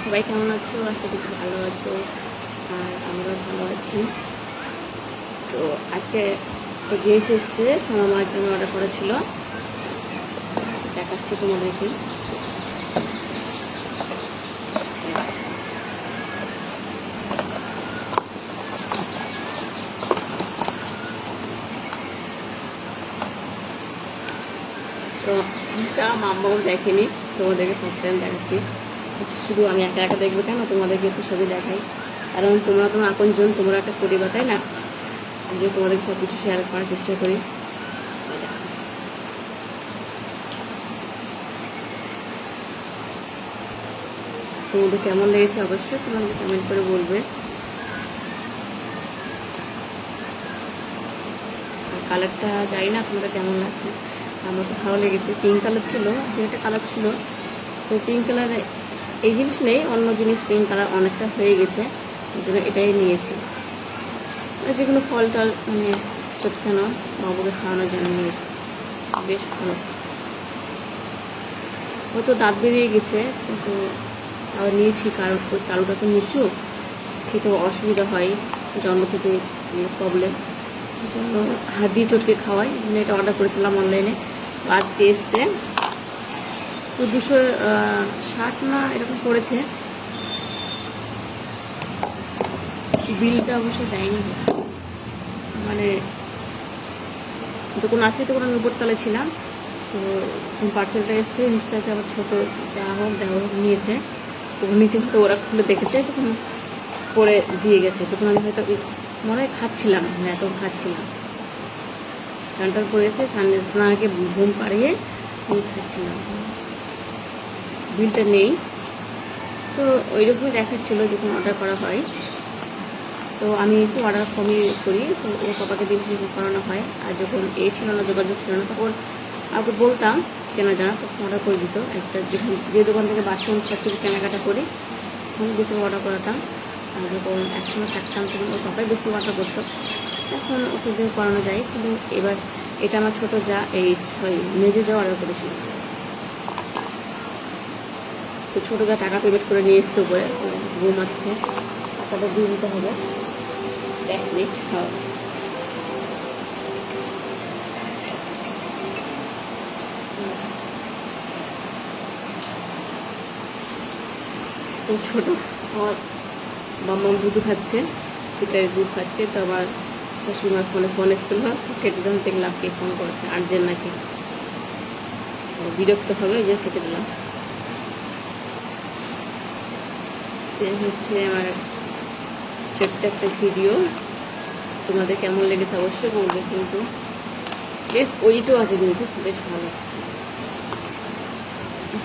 সবাই কেমন আছো? আশা করছি ভালো আছো আর আমরাও ভালো আছি। তো আজকে তো জিনিস এসছে সোমা মার জন্য অর্ডার করা ছিল। দেখাচ্ছি তোমাদেরকে। তো জিনিসটা মাম্মাও দেখেনি, তোমাদেরকে ফার্স্ট টাইম দেখাচ্ছি। শুধু আমি একা একা দেখব কেন? তোমাদেরকে একটু ছবি দেখাই। কারণ তোমরা তোমার আপনজন, তোমরা একটা পরিবার, তাই না? যে তোমাদেরকে সব কিছু শেয়ার করার চেষ্টা করি। তোমাদের কেমন লেগেছে? অবশ্যই তোমাদের কমেন্ট করে বলবে। কালারটা জানি না তোমাদের কেমন লাগছে। আমার তো ভালো লেগেছে। পিঙ্ক কালার ছিল একটা কালার ছিল। তো পিঙ্ক কালার এই জিনিস নেই, অন্য জিনিস পিঙ্ক কালার অনেকটা হয়ে গেছে ওই জন্য এটাই নিয়েছি। যে কোনো ফল টল মানে ছোটখানো বাবুকে খাওয়ানোর জন্য নিয়েছি, বেশ ভালো। ও তো দাঁত বেরিয়ে গেছে, কিন্তু আবার নিয়েছি, কারণ ওই কালোটা তো নিচু খেতে অসুবিধা হয়, জন্ম থেকে প্রবলেম ওই জন্য হাত দিয়ে চটকে খাওয়াই মানে এটা অর্ডার করেছিলাম অনলাইনে আজকে এসছে। তো দুশো ষাট না এরকম পড়েছে। বিলটা অবশ্য দেয়নি। মানে যখন আসছে তখন আমি উপরতলায় ছিলাম। তো যখন পার্সেলটা এসছে নিচটাতে আবার ছোটো যা হোক দেওয়া হোক নিয়েছে। তখন নিচে হয়তো ওরা খুলে দেখেছে, তখন পরে দিয়ে গেছে। তখন আমি হয়তো মনে হয় খাচ্ছিলাম হ্যাঁ তখন খাচ্ছিলাম। স্নানটার করে এসে সামনে স্নানকে ঘুম পাড়িয়ে খাচ্ছিলাম। বিলটা নেই। তো ওই রকমই দেখাচ্ছিলো যখন অর্ডার করা হয়। তো আমি একটু অর্ডার কমই করি। তো ওর পাপাকে দিয়ে বেশি করানো হয়। আর যখন এ ছিল না, যোগাযোগ ছিল না, তখন আমাকে বলতাম চেনা জানা, তখন অর্ডার করে দিত। একটা যখন যে দোকান থেকে বাসন সব কিছু কেনাকাটা করি, তখন বেশি অর্ডার করাতাম। আর যখন একসঙ্গে থাকতাম, তখন ওর পাপাই বেশি অর্ডার করতো। এখন ওকে দিয়ে করানো যায়। কিন্তু এবার এটা আমার ছোটো যা, এই সরি, মেজো যা অর্ডার করেছিল। তো ছোটো যা টাকা পেমেন্ট করে নিয়ে এসছে উপরে ঘুমাচ্ছে। টাকাটা দিয়ে দিতে হবে। এক মিনিট খাওয়া ছোটো, আমার মাম্মা দুধ খাচ্ছে পিতাই দুধ খাচ্ছে, তো আমার শ্বশুরমার ফোনে ফোন এসেছিল কেটে দিলাম দেখলাম কে ফোন করেছে আর্জেন্ট নাকি। বিরক্ত হবে, ওই জন্য কেটে দিলাম। এই হচ্ছে আমার ছোট্ট একটা ভিডিও তোমাদের কেমন লেগেছে অবশ্যই বলবে কিন্তু। বেশ ওইটাও আছে কিন্তু, বেশ ভালো। তো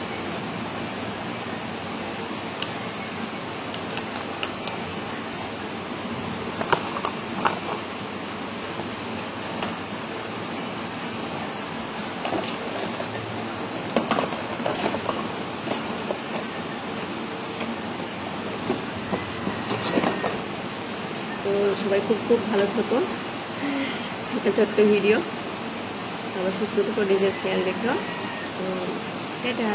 সবাই খুব খুব ভালো থাকো। একটা ছোট্ট ভিডিও সবাই সুস্থ থাকো, নিজের খেয়াল রেখো। তো এটা